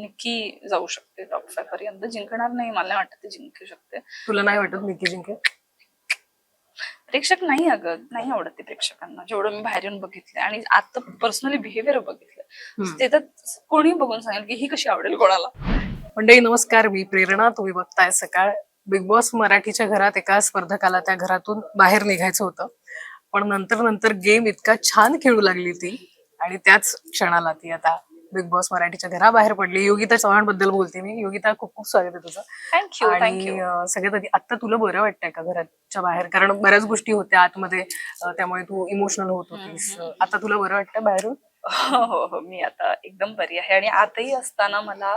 निकी जाऊ शकते. Top five पर्यंत जिंकणार नाही मला वाटत ती जिंकू शकते. तुला नाही वाटत निकी जिंकेल? प्रेक्षक नाही अगं नाही आवडत ते प्रेक्षकांना. जेवढं मी बाहेर येऊन बघितलंय आणि आता पर्सनली बिहेवियर बघितलं ते तर कोणी बघून सांगेल की ही कशी आवडेल कोणाला. मंडळी नमस्कार. मी प्रेरणा. तुम्ही बघताय सकाळ. बिग बॉस मराठीच्या घरात एका स्पर्धकाला त्या घरातून बाहेर निघायचं होतं. पण नंतर नंतर गेम इतका छान खेळू लागली ती आणि त्याच क्षणाला ती आता बिग बॉस मराठीच्या घराबाहेर पडली. योगिता चव्हाणबद्दल बोलते मी. योगिता खूप खूप स्वागत आहे तुझं. थँक्यू आणि सगळ्यात आधी आता तुला बरं वाटतंय का घराच्या बाहेर? कारण बऱ्याच गोष्टी होत्या आतमध्ये त्यामुळे तू इमोशनल होत होतीस. आता तुला बरं वाटतंय बाहेरून? हो हो हो. मी आता एकदम बरी आहे. आणि आताही असताना मला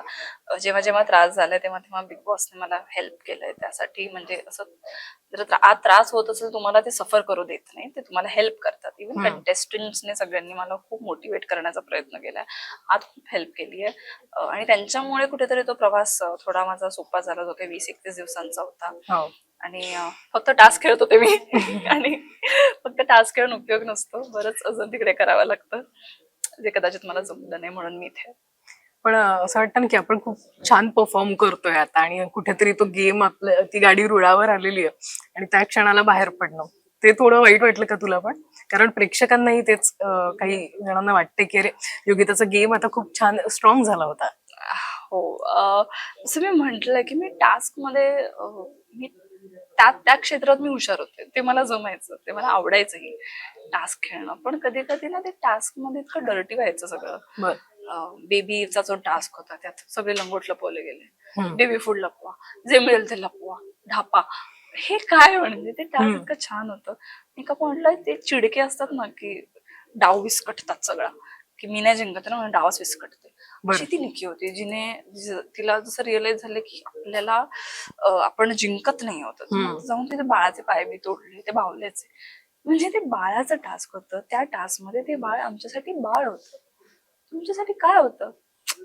जेव्हा जेव्हा त्रास झालाय तेव्हा तेव्हा बिग बॉसने मला हेल्प केलंय. त्यासाठी म्हणजे असं जर त्रास होत असेल तुम्हाला ते सफर करू देत नाही. ते तुम्हाला हेल्प करतात. इव्हन. कंटेस्टंट्सने सगळ्यांनी मला खूप मोटिवेट करण्याचा प्रयत्न केलाय. आत खूप हेल्प केली आहे. आणि त्यांच्यामुळे कुठेतरी तो प्रवास थोडा माझा सोपा झाला जो काही वीस एकतीस दिवसांचा होता. हो. आणि फक्त टास्क खेळत होते मी. आणि फक्त टास्क खेळून उपयोग नसतो. बरंच अजून तिकडे करावं लागतं. जे कदाचित मला जमलं नाही म्हणून मी इथे. पण असं वाटतं ना की आपण खूप छान परफॉर्म करतोय आता आणि कुठेतरी तो गेम आपल्या ती गाडी रुळावर आलेली आहे आणि त्या क्षणाला बाहेर पडणं. ते थोडं वाईट वाटलं का तुला पण? कारण प्रेक्षकांनाही तेच काही जणांना वाटते की अरे योगिताचा गेम आता खूप छान स्ट्रॉंग झाला होता. हो अ, जसं मी म्हंटल की मी टास्कमध्ये मी त्या त्या क्षेत्रात मी हुशार होते. ते मला जमायचं ते मला आवडायचंही टास्क खेळणं. पण कधी कधी ना ते टास्कमध्ये इतकं डर्टी व्हायचं सगळं. बर. बेबीचा जो टास्क होता त्यात सगळे लंगोट लपवले गेले. बेबी फूड लपवा जे मिळेल ते लपवा ढापा. हे काय म्हणजे? ते टास्क. इतकं छान होतं. एका पॉइंटला ते चिडके असतात ना की डाव विस्कटतात सगळा. की मी नाही जिंकत ना म्हणून डावच विस्कटते. अशी ती निकी होती जिने तिला जसं रिअलाइज झालं की आपल्याला आपण जिंकत नाही होत. जाऊन तिथे बाळाचे पाय बी तोडले ते बावलेचे. म्हणजे ते बाळाचं टास्क होतं त्या टास्कमध्ये ते बाळ आमच्यासाठी बाळ होतं. तुमच्यासाठी काय होतं?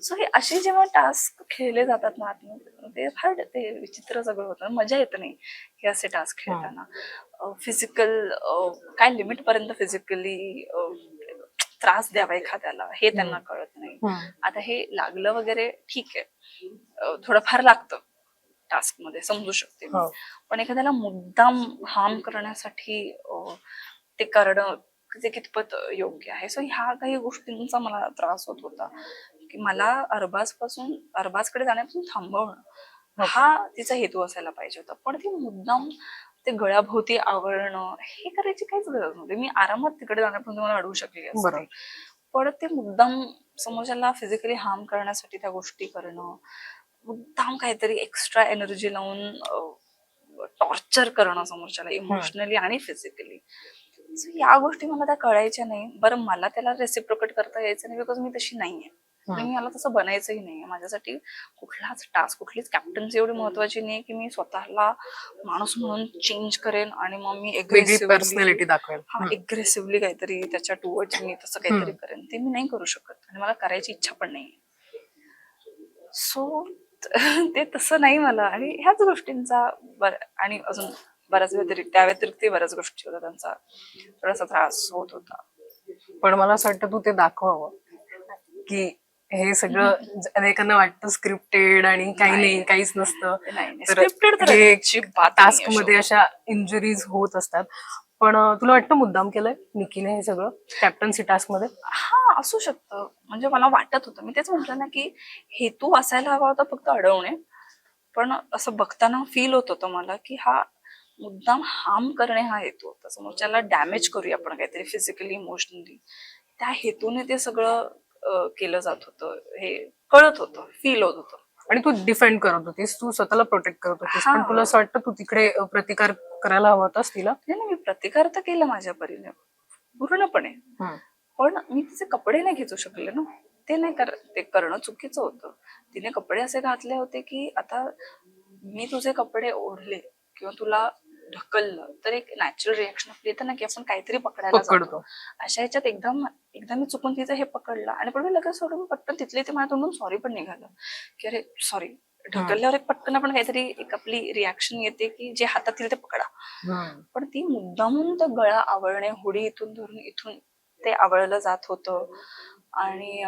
सो हे असे जेव्हा टास्क खेळले जातात ना आतमध्ये ते फार ते विचित्र सगळं होतं. मजा येत नाही हे असे टास्क खेळताना. फिजिकल काय लिमिट पर्यंत फिजिकली त्रास द्यावा एखाद्याला? हे त्यांना कळत नाही. आता हे लागलं वगैरे ठीक आहे. थोडंफार लागतं टास्कमध्ये समजू शकते मी. हो. पण एखाद्याला मुद्दाम हार्म करण्यासाठी ते करणं ते कितपत योग्य आहे. सो ह्या काही गोष्टींचा मला त्रास होत होता. की मला अरबाजपासून अरबाजकडे जाण्यापासून थांबवणं हा. तिचा हेतू असायला पाहिजे होता. पण ती मुद्दाम ते गळ्याभोवती आवरणं हे करायची काहीच गरज नव्हती. मी आरामात तिकडे जाण्यापासून मला अडवू शकली असते. पण ते मुद्दाम समोरच्याला फिजिकली हार्म करण्यासाठी त्या गोष्टी करणं मुद्दाम काहीतरी एक्स्ट्रा एनर्जी लावून टॉर्चर करणं समोरच्याला इमोशनली आणि फिजिकली या गोष्टी मला त्या कळायच्या नाही. बरं मला त्याला रेसिप्रोकेट करता यायचं नाही बिकॉज मी तशी नाहीये. आणि मी मला तसं बनायचंही नाहीये. माझ्यासाठी कुठलाच टास्क कुठलीच कॅप्टन्सी एवढी महत्वाची नाही की मी स्वतःला माणूस म्हणून चेंज करेन आणि मग मी पर्सनॅलिटी दाखवेल. हा. एग्रेसिव्हली काहीतरी त्याच्या टुवर्ड्स मी तसं काहीतरी करेन. ते मी नाही करू शकत आणि मला करायची इच्छा पण नाही सो ते तसं नाही मला. आणि ह्याच गोष्टींचा आणि अजून बऱ्याच व्यतिरिक्त त्या व्यतिरिक्त बऱ्याच गोष्टी होत्या त्यांचा. थोडासा त्रास होत होता. पण मला असं वाटतं तू ते दाखवावं. की हे सगळं अनेकांना वाटतं स्क्रिप्टेड आणि काही नाही. काहीच नसतं. तर टास्कमध्ये. अशा इंजुरीज होत असतात. पण तुला वाटतं मुद्दाम केलंय निकीने हे सगळं? कॅप्टन्सी टास्कमध्ये हा असू शकतं. म्हणजे मला वाटत होतं. मी तेच म्हटलं ना की हेतू असायला हवा होता फक्त अडवणे. पण असं बघताना फील होत होतं मला की हा मुद्दाम हार्म करणे हा हेतू होता. समोरच्याला डॅमेज करूया आपण काहीतरी फिजिकली इमोशनली त्या हेतूने ते सगळं केलं जात होतं. हे कळत होतं फील होत होतं. आणि तू डिफेंड करत होतीस. तू स्वतःला प्रोटेक्ट करत होतीस. पण. तुला असं वाटतं तू तिकडे प्रतिकार करायला हवा होतास तिला? नाही मी प्रतिकार तर केला माझ्या परीने. पूर्णपणे. पण मी तिचे कपडे नाही घेचू शकले ना. ते नाही कर ते करणं चुकीचं होतं. तिने कपडे असे घातले होते की आता मी तुझे कपडे ओढले किंवा तुला ढकललं तर एक नॅचरल रिएक्शन आपली येतं ना की आपण काहीतरी पकडायला जातो. पकडतो. अशा ह्याच्यात एकदम एकदा मी चुकून तिचं हे पकडलं आणि पण मी लगेच सोडून पटकन तिथले ते माझ्या तोंडून सॉरी पण निघालं. की अरे सॉरी ढकलल्यावर एक पटकन आपण काहीतरी एक आपली रिॲक्शन येते की जे हातात येईल ते पकडा. पण ती मुद्दामून तो गळा आवळणे होडी इथून धरून इथून ते आवळलं जात होतं. आणि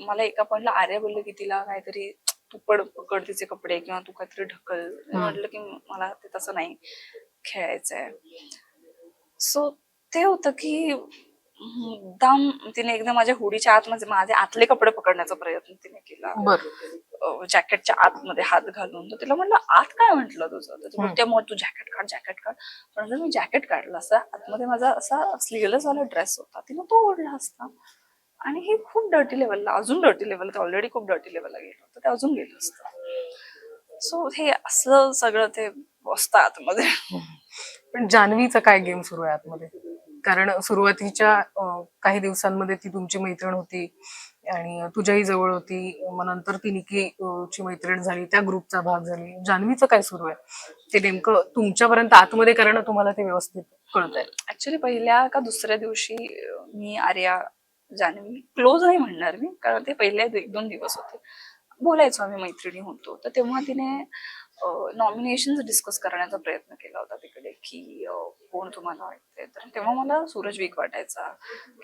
मला एका पॉइंटला आर्या बोलले की तिला काहीतरी तू पड पकड तिचे कपडे किंवा तू काहीतरी ढकल. म्हटलं की मला ते तसं नाही खेळायचंय. सो ते होतं की मुद्दाम तिने एकदा माझ्या हुडीच्या आतमध्ये माझे आतले कपडे पकडण्याचा प्रयत्न तिने केला. जॅकेटच्या आतमध्ये हात घालून. तर तिला म्हटलं आत काय म्हटलं तुझं? तर मग तू जॅकेट काढ जॅकेट काढ. पण जर मी जॅकेट काढलं असं. आतमध्ये माझा असा स्लीवलेस वाला ड्रेस होता. तिनं तो ओढला असता. आणि हे खूप डर्टी लेवलला अजून डर्टी लेवल ते ऑलरेडी खूप डर्टी लेवलला गेलं होतं ते अजून गेलं असतं. सो हे असं सगळं ते बसतं आतमध्ये. पण जान्हवीचा काय गेम सुरू आहे आतमध्ये? कारण सुरुवातीच्या काही दिवसांमध्ये ती तुमची मैत्रीण होती आणि तुझ्याही जवळ होती. मग नंतर ती निकी ची मैत्रीण झाली त्या ग्रुपचा भाग झाली. जान्हवीचं काय सुरू आहे? ते नेमकं तुमच्यापर्यंत आतमध्ये करणं तुम्हाला ते व्यवस्थित कळतंय. ऍक्च्युली पहिल्या का दुसऱ्या दिवशी मी आर्या जान्हवी क्लोज नाही म्हणणार मी कारण ते पहिले एक दोन दिवस होते. बोलायचो आम्ही मैत्रिणी होतो. तर तेव्हा तिने नॉमिनेशन डिस्कस करण्याचा प्रयत्न केला होता तिकडे की कोण तुम्हाला वाटते तर तेव्हा मला सूरज वीक वाटायचा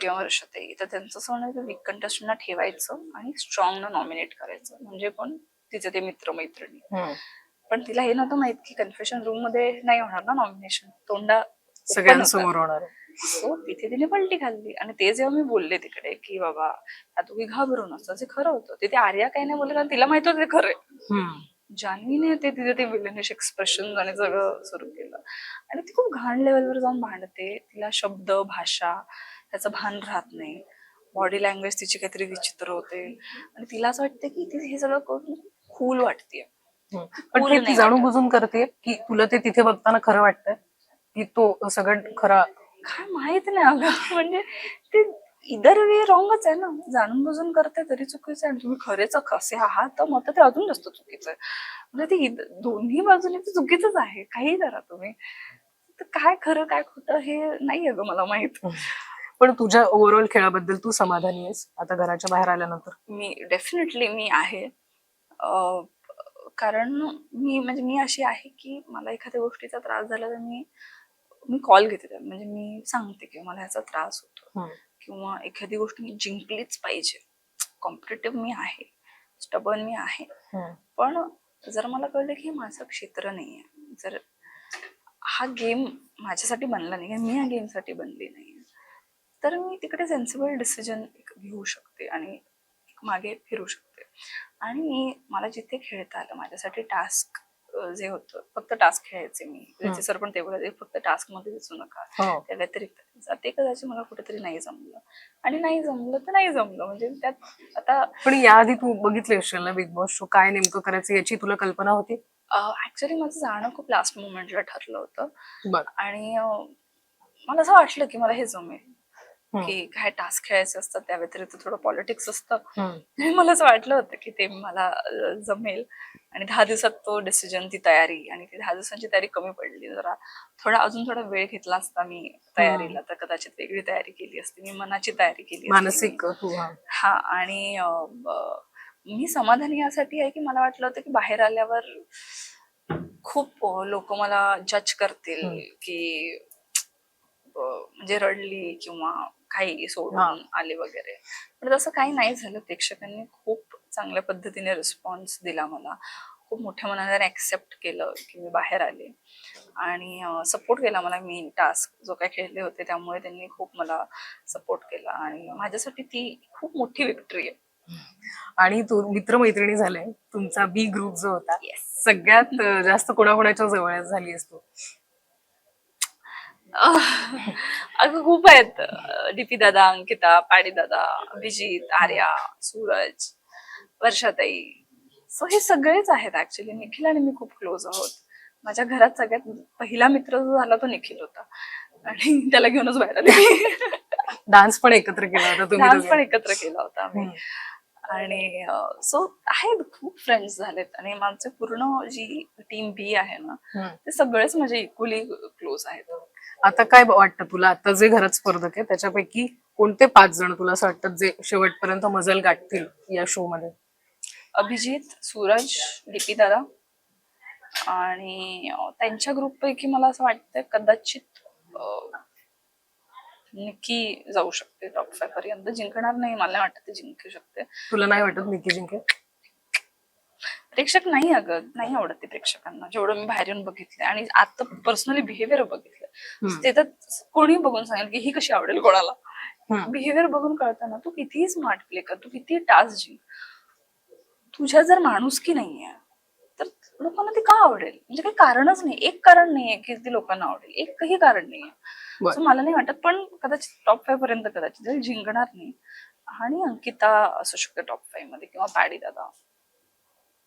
किंवा वर्षाताई तर त्यांचं असं म्हणणं वीक कंटेस्टंटना ठेवायचं आणि स्ट्रॉंगनं नॉमिनेट करायचं. म्हणजे पण तिचे ते मित्र मैत्रिणी पण तिला हे नव्हतं माहीत की कन्फेशन रूममध्ये नाही होणार ना नॉमिनेशन तोंडा सगळ्यांसमोर होणार. सो तिथे तिने पलटी खाल्ली. आणि ते जेव्हा मी बोलले तिकडे की बाबा आता तुम्ही घाबरू नसतं जे खरं होतं. तिथे आर्या काही नाही बोलले कारण तिला माहीत होतं ते खरं आहे. जान्हवीने ते तिथे ते विलनिश एक्सप्रेशन आणि सगळं सुरू केलं. आणि ती खूप घाण लेवलवर जाऊन भांडते. तिला शब्द भाषा त्याचं भान राहत नाही. बॉडी लँग्वेज तिची काहीतरी विचित्र होते. आणि तिला असं वाटतं की ती हे सगळं करून खूल वाटतेय. हम्म. पण ते जाणून वाटत. बुजून करते की तुला ते तिथे बघताना खरं वाटतंय? की तो सगळं खरा काय माहीत नाही अगं. म्हणजे ते इदर वे रॉंगच आहे ना. जाणून बुजून करते तरी चुकीचं आहे. आणि तुम्ही खरेच कसे आहात. तर मग तर ते अजून जास्त चुकीचं आहे. म्हणजे ते इद- दोन्ही बाजूने ते चुकीचंच आहे. काही करा तुम्ही. तर काय खरं काय खोटं हे नाही अगं मला माहीत. पण तुझ्या ओव्हरऑल खेळाबद्दल तू समाधानी आहेस. आता घराच्या बाहेर आल्यानंतर. मी डेफिनेटली मी आहे. अं, कारण मी म्हणजे मी अशी आहे की मला एखाद्या गोष्टीचा त्रास झाला तर मी मी कॉल घेते त्याला. म्हणजे मी सांगते की मला ह्याचा त्रास होतो. किंवा एखादी गोष्ट मी जिंकलीच पाहिजे. कॉम्पिटेटिव्ह मी आहे. स्टबन मी आहे. पण जर मला कळलं की हे माझं क्षेत्र नाहीये. जर हा गेम माझ्यासाठी बनला नाही मी या गेमसाठी बनली नाही तर मी तिकडे सेन्सिबल डिसिजन घेऊ शकते आणि मागे फिरू शकते. आणि मला जिथे खेळता आलं माझ्यासाठी टास्क जे होतं फक्त टास्क खेळायचे मी. सर पण ते बोलायचे फक्त टास्कमध्ये दिसू नका. हो. त्या व्यतिरिक्त ते कदाचित मला कुठेतरी नाही जमलं. आणि नाही जमलं तर नाही जमलं. म्हणजे त्यात आता पण याआधी तू बघितले असेल ना बिग बॉस शो काय नेमकं करायचं याची तुला कल्पना होती? ऍक्च्युली माझं जाणं खूप लास्ट मोमेंटला ठरलं होतं. आणि मला असं वाटलं की मला हे जमेल. की काय टास्क खेळायचे असतात त्या व्यतिरिक्त थोडं पॉलिटिक्स असतं. हम्म. आणि मला असं वाटलं होतं की ते मला जमेल. आणि दहा दिवसात तो डिसिजन ती तयारी. आणि ती दहा दिवसांची तयारी कमी पडली. जरा थोडा अजून थोडा वेळ घेतला असता मी तयारीला. तर कदाचित वेगळी तयारी केली असती. मी मनाची तयारी केली. मानसिक तू हा. हा आणि मी समाधानी यासाठी आहे की मला वाटलं होतं की बाहेर आल्यावर खूप लोक मला जज करतील. की म्हणजे रडली किंवा काही. सोडून आले वगैरे. पण तसं काही नाही झालं. प्रेक्षकांनी खूप चांगल्या पद्धतीने रिस्पॉन्स दिला मला. खूप मोठ्या मनाने ऍक्सेप्ट केलं की मी बाहेर आले. आणि सपोर्ट केला मला मी टास्क जो काय खेळले होते त्यामुळे त्यांनी खूप मला सपोर्ट केला. आणि माझ्यासाठी ती खूप मोठी विक्ट्री आहे. आणि तू मित्रमैत्रिणी झाले. तुमचा बी ग्रुप जो होता सगळ्यात जास्त कोणाकोणाच्या जवळ झाली असतो अगं खूप आहेत. डीपी दादा अंकिता पाडी दादा अभिजित आर्या सूरज वर्षाताई. सो हे सगळेच आहेत ऍक्च्युली निखिल आणि मी खूप क्लोज आहोत. माझ्या घरात सगळ्यात पहिला मित्र जो झाला तो निखिल होता. आणि त्याला घेऊनच बाहेर आले डान्स पण एकत्र केला होता डान्स. पण एकत्र केला होता आम्ही. आणि सो आहेत खूप फ्रेंड्स झालेत. आणि माझे पूर्ण जी टीम बी आहे ना. ते सगळेच माझे इक्वली क्लोज आहेत. आता काय वाटतं तुला? आता जे घरात स्पर्धक आहे त्याच्यापैकी कोणते पाच जण तुला असं वाटतं जे शेवटपर्यंत मजल गाठतील या शो मध्ये? अभिजित सूरज लिपी दादा आणि त्यांच्या ग्रुप पैकी मला असं वाटतं कदाचित निकी जाऊ शकते टॉप फाय पर्यंत. जिंकणार नाही मला वाटत ती जिंकू शकते. तुला नाही वाटत निकी जिंकेल? प्रेक्षक नाही अगं नाही आवडत ते प्रेक्षकांना. जेवढं मी बाहेर येऊन बघितलंय आणि आता पर्सनली बिहेवियर बघितलंय. ते तर कोणी बघून सांगेल की ही कशी आवडेल कोणाला. बिहेवियर बघून कळताना तू कितीही स्मार्ट प्ले कर तू किती टास्क जिंक तुझ्या जर माणुसकी नाहीये तर लोकांना ती का आवडेल? म्हणजे काही कारणच नाही. एक कारण नाहीये की ती लोकांना आवडेल. एकही कारण नाहीये. मला नाही वाटत. पण कदाचित टॉप फाईव्ह पर्यंत कदाचित जिंकणार नाही आणि अंकिता असू शकते टॉप फाईव्हमध्ये किंवा पॅडी दादा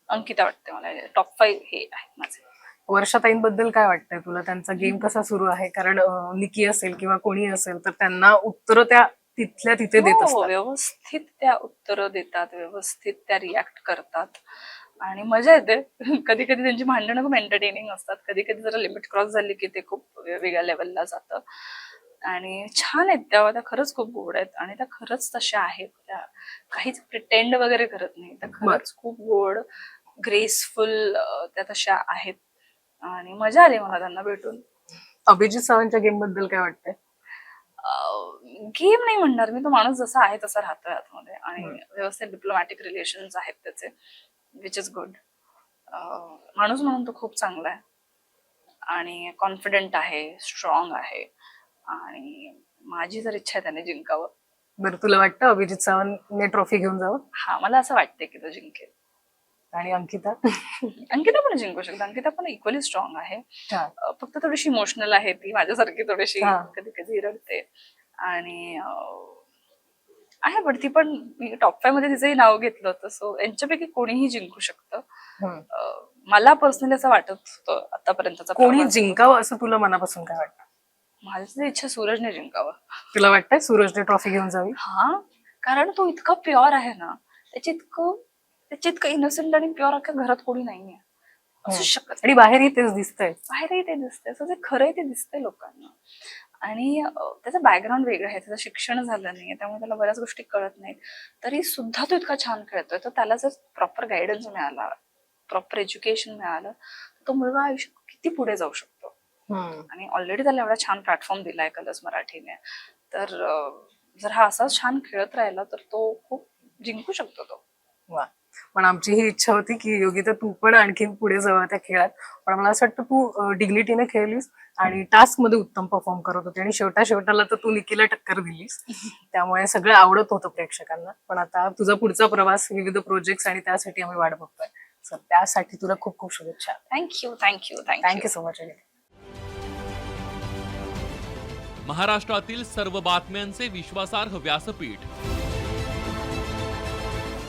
अंकिता वाटते मला. टॉप फाईव्ह हे आहे माझे. वर्षाताईंबद्दल काय वाटतंय तुला? त्यांचा गेम कसा सुरू आहे? कारण अं, निकी असेल किंवा कोणी असेल तर त्यांना उत्तर त्या तिथल्या तिथे देत हो, असतात. व्यवस्थित त्या उत्तरं देतात व्यवस्थित त्या रिॲक्ट करतात. आणि मजा येते. कधी कधी त्यांची भांडणं खूप एंटरटेनिंग असतात. कधी कधी जरा लिमिट क्रॉस झाली की ते खूप वेगळ्या लेवलला जातं. आणि छान आहेत त्या. त्या खरंच खूप गोड आहेत. आणि त्या खरंच तशा आहेत. त्या काहीच प्रिटेंड वगैरे करत नाही. त्या खरंच खूप गोड. ग्रेसफुल त्या तशा आहेत. आणि मजा आली मला त्यांना भेटून. अभिजित सावंतच्या गेमबद्दल काय वाटतंय? गेम नाही म्हणणार मी. तो माणूस जसा आहे तसा राहतोय आतमध्ये. आणि व्यवस्थित डिप्लोमॅटिक रिलेशन आहेत त्याचे विच इज गुड माणूस म्हणून तो खूप चांगला आहे. आणि कॉन्फिडेंट आहे स्ट्रॉंग आहे. आणि माझी जर इच्छा आहे त्याने जिंकावं. बरं तुला वाटतं अभिजित सावंतने ट्रॉफी घेऊन जावं? हा मला असं वाटतंय की तो जिंकेल. आणि अंकिता? अंकिता पण जिंकू शकते. अंकिता पण इक्वली स्ट्रॉंग आहे. फक्त थोडीशी इमोशनल आहे ती माझ्यासारखी थोडीशी. कधी कधी रडते. आणि आहे पण ती पण मी टॉप फायमध्ये तिचंही नाव घेतलं होतं सो यांच्यापैकी कोणीही जिंकू शकतं. मला पर्सनली असं वाटत होतं आतापर्यंतचा कोणी. जिंकावं असं तुला मनापासून काय वाटतं? माझी इच्छा सूरजने जिंकावं. तुला वाटतंय सूरजने ट्रॉफी घेऊन जावी? हा कारण तो इतका प्युअर आहे ना त्याच्या इतकं त्याच्या इतकं इनोसेंट आणि प्युअर अख्ख्या घरात कोणी नाहीये. असू शकत. आणि बाहेरही तेच दिसतंय. बाहेरही ते दिसतंय. असं जे खरंय ते दिसतंय लोकांना. आणि त्याचं बॅकग्राऊंड वेगळं आहे. त्याचं शिक्षण झालं नाहीये. त्यामुळे त्याला बऱ्याच गोष्टी कळत नाहीत. तरी सुद्धा तो इतका छान खेळतोय. तर त्याला जर प्रॉपर गायडन्स मिळाला प्रॉपर एज्युकेशन मिळालं तर तो मुलगा आयुष्यात किती पुढे जाऊ शकतो. आणि ऑलरेडी त्याला एवढा छान प्लॅटफॉर्म दिलाय कलर्स मराठीने. तर जर हा असाच छान खेळत राहिला तर तो खूप जिंकू शकतो तो. वा पण आमची ही इच्छा होती की योगिता तू पण आणखी पुढे जावं त्या खेळात. पण मला असं वाटतं तू डिग्निटीने खेळलीस आणि टास्कमध्ये उत्तम परफॉर्म करत होती आणि शेवटा शेवटाला तर तू निकीला टक्कर दिलीस. त्यामुळे सगळं आवडत होतं प्रेक्षकांना. पण आता तुझा पुढचा प्रवास विविध प्रोजेक्ट्स आणि त्यासाठी आम्ही वाट बघतोय. सर त्यासाठी तुला खूप खूप शुभेच्छा. Thank you thank you thank you thank you so much महाराष्ट्रातील सर्व बातम्यांचे विश्वासार्ह व्यासपीठ.